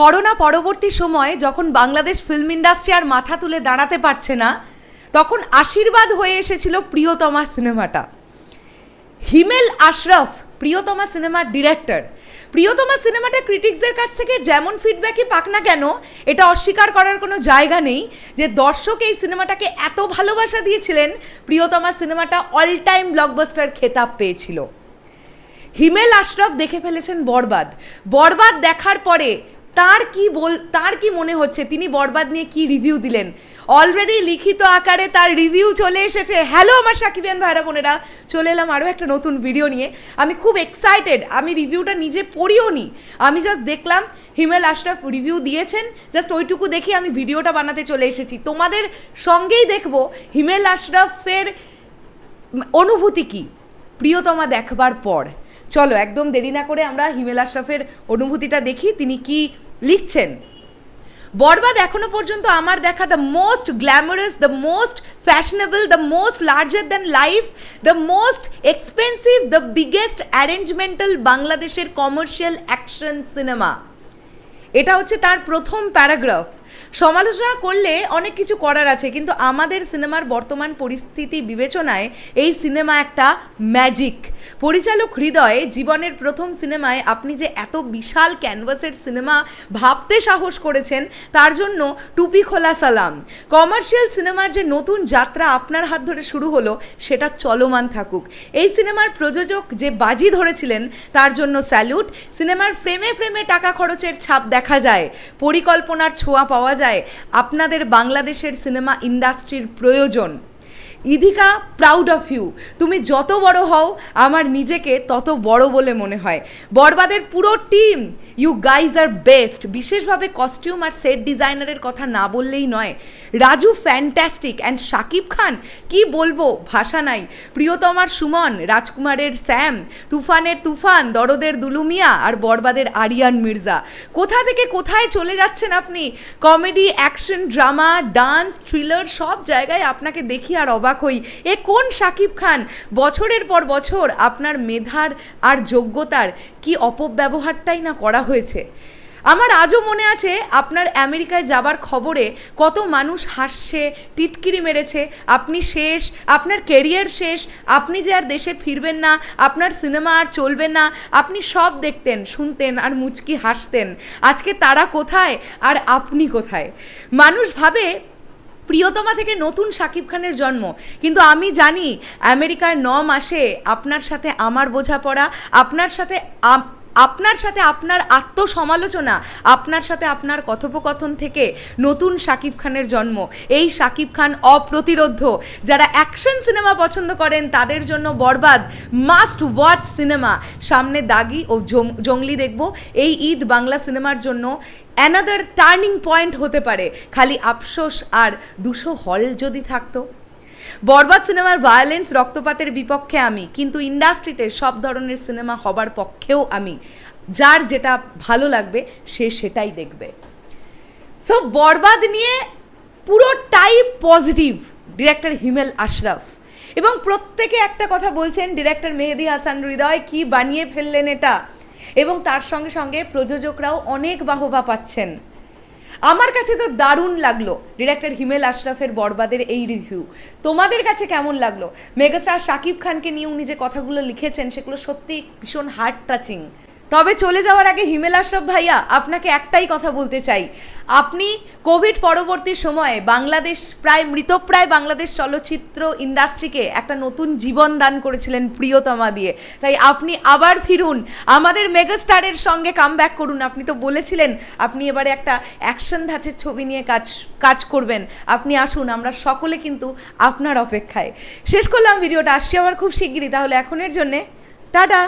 Corona পরবর্তী সময়ে যখন বাংলাদেশ ফিল্ম ইন্ডাস্ট্রি আর মাথা তুলে দাঁড়াতে পারছে না, তখন আশীর্বাদ হয়ে এসেছিল প্রিয়তমা সিনেমাটা। হিমেল আশরাফ, প্রিয়তমা সিনেমার ডিরেক্টর প্রিয়তমা সিনেমাটা ক্রিটিক্সদের কাছ থেকে যেমন ফিডব্যাকই পাক না কেন, এটা অস্বীকার করার কোনো জায়গা নেই যে দর্শক এই সিনেমাটাকে এত ভালোবাসা দিয়েছিলেন, প্রিয়তমা সিনেমাটা অল টাইম ব্লকবাস্টার খেতাব পেয়েছিল। হিমেল আশরাফ দেখে ফেলেছেন বরবাদ। বরবাদ দেখার পরে তার কি বল, তার কি মনে হচ্ছে? তিনি বরবাদ নিয়ে কি রিভিউ দিলেন? অলরেডি লিখিত আকারে তার রিভিউ চলে এসেছে। হ্যালো আমার সাকিবিয়ান ভাইরা, বোনেরা। চলে এলাম আরও একটা নতুন ভিডিও নিয়ে। আমি খুব এক্সাইটেড আমি রিভিউটা নিজে পড়িও নি। আমি জাস্ট দেখলাম, হিমেল আশরাফ রিভিউ দিয়েছেন। জাস্ট ওইটুকু দেখে আমি ভিডিওটা বানাতে চলে এসেছি। তোমাদের সঙ্গেই দেখব হিমেল আশরাফের অনুভূতি কি? প্রিয়তমা দেখবার পর। চলো, একদম দেরি না করে আমরা হিমেল আশরাফের অনুভূতিটা দেখি, তিনি কি লিখছেন? বরবাদ এখনও পর্যন্ত আমার দেখা the most glamorous the most fashionable the most larger than life the most expensive the biggest arrangemental বাংলাদেশের কমার্শিয়াল অ্যাকশন সিনেমা এটা হচ্ছে তার প্রথম প্যারাগ্রাফ সমালোচনা করলে অনেক কিছু করার আছে, কিন্তু আমাদের সিনেমার বর্তমান পরিস্থিতি বিবেচনায় এই সিনেমা একটা ম্যাজিক পরিচালক হৃদয়, জীবনের প্রথম সিনেমায় আপনি যে এত বিশাল ক্যানভাসের সিনেমা ভাবতে সাহস করেছেন, তার জন্য টুপি খোলা সালাম। কমার্শিয়াল সিনেমার যে নতুন যাত্রা আপনার হাত ধরে শুরু হলো, সেটা চলমান থাকুক। এই সিনেমার প্রযোজক যে বাজি ধরেছিলেন, তার জন্য স্যালুট। সিনেমার ফ্রেমে ফ্রেমে টাকা খরচের ছাপ দেখা যায়। পরিকল্পনার ছোঁয়া পাওয়া যায় আপনাদের বাংলাদেশের সিনেমা ইন্ডাস্ট্রির প্রয়োজন। ইধিকা প্রাউড অফ ইউ তুমি যত বড় হও, আমার নিজেকে তত বড় বলে মনে হয়। বরবাদের পুরো team you guys are best বিশেষভাবে কস্টিউম আর সেট ডিজাইনারের কথা না বললেই নয়। রাজু ফ্যান্টাস্টিক অ্যান্ড শাকিব খান, কি বলব, ভাষা নাই। প্রিয়তমার সুমন, রাজকুমারের স্যাম, তুফানের তুফান, দরদের দুলুমিয়া আর বরবাদের আরিয়ান মির্জা। কোথা থেকে কোথায় চলে যাচ্ছেন আপনি? Comedy action drama dance thriller সব জায়গায় আপনাকে দেখি আর অবাক হই। এ কোন সাকিব খান? বছরের পর বছর আপনার মেধার আর যোগ্যতার কি অপব্যবহারটাই না করা হয়েছে? আমার আজও মনে আছে আপনার আমেরিকায় যাবার খবরে কত মানুষ হাসছে, টিটকিরি মেরেছে, আপনি শেষ, আপনার কেরিয়ার শেষ, আপনি যে আর দেশে ফিরবেন না, আপনার সিনেমা আর চলবে না, আপনি সব দেখতেন, শুনতেন আর মুচকি হাসতেন। আজকে তারা কোথায় আর আপনি কোথায়? মানুষ ভাবে প্রিয়তমা থেকে নতুন শাকিব খানের জন্ম। কিন্তু আমি জানি আমেরিকার ন মাসে আপনার সাথে আমার বোঝাপড়া, আপনার সাথে আপনার সাথে আপনার আত্মসমালোচনা, আপনার সাথে আপনার কথোপকথন থেকে নতুন শাকিব খানের জন্ম। এই শাকিব খান অপ্রতিরোধ্য। যারা অ্যাকশন সিনেমা পছন্দ করেন, তাদের জন্য বরবাদ মাস্ট ওয়াচ সিনেমা সামনে দাগি ও জঙ্গলি দেখব। এই ঈদ বাংলা সিনেমার জন্য অ্যানাদার টার্নিং পয়েন্ট হতে পারে। খালি আফসোস আর দুশো হল যদি থাকতো। বরবাদ সিনেমার ভায়োলেন্স রক্তপাতের বিপক্ষে আমি, কিন্তু ইন্ডাস্ট্রিতে সব ধরনের সিনেমা হবার পক্ষেও আমি। যার যেটা ভালো লাগবে, সে সেটাই দেখবে। সো বরবাদ নিয়ে পুরোটাই পজিটিভ ডিরেক্টর হিমেল আশরাফ। এবং প্রত্যেকে একটা কথা বলছেন ডিরেক্টর মেহেদি হাসান হৃদয় কি বানিয়ে ফেললেন এটা? এবং তার সঙ্গে সঙ্গে প্রযোজকরাও অনেক বাহবা পাচ্ছেন। আমার কাছে তো দারুণ লাগল। ডিরেক্টর হিমেল আশরাফের বরবাদের এই রিভিউ তোমাদের কাছে কেমন লাগল? মেগাস্টার শাকিব খানকে নিয়ে উনি যে কথাগুলো লিখেছেন, সেগুলো সত্যি ভীষণ হার্ট টাচিং তবে চলে যাওয়ার আগে হিমেল আশরাফ ভাইয়া, আপনাকে একটাই কথা বলতে চাই। আপনি কোভিড পরবর্তী সময়ে বাংলাদেশ প্রায়, মৃতপ্রায় বাংলাদেশ চলচ্চিত্র ইন্ডাস্ট্রিকে একটা নতুন জীবন দান করেছিলেন প্রিয়তমা দিয়ে। তাই আপনি আবার ফিরুন। আমাদের মেগাস্টারের সঙ্গে কাম করুন। আপনি তো বলেছিলেন, আপনি এবারে একটা অ্যাকশন ধাঁচের ছবি নিয়ে কাজ কাজ করবেন। আপনি আসুন, আমরা সকলে কিন্তু আপনার অপেক্ষায়। শেষ করলাম ভিডিওটা। আসছি আবার খুব শিগগিরই। তাহলে এখনের জন্যে, টাটা!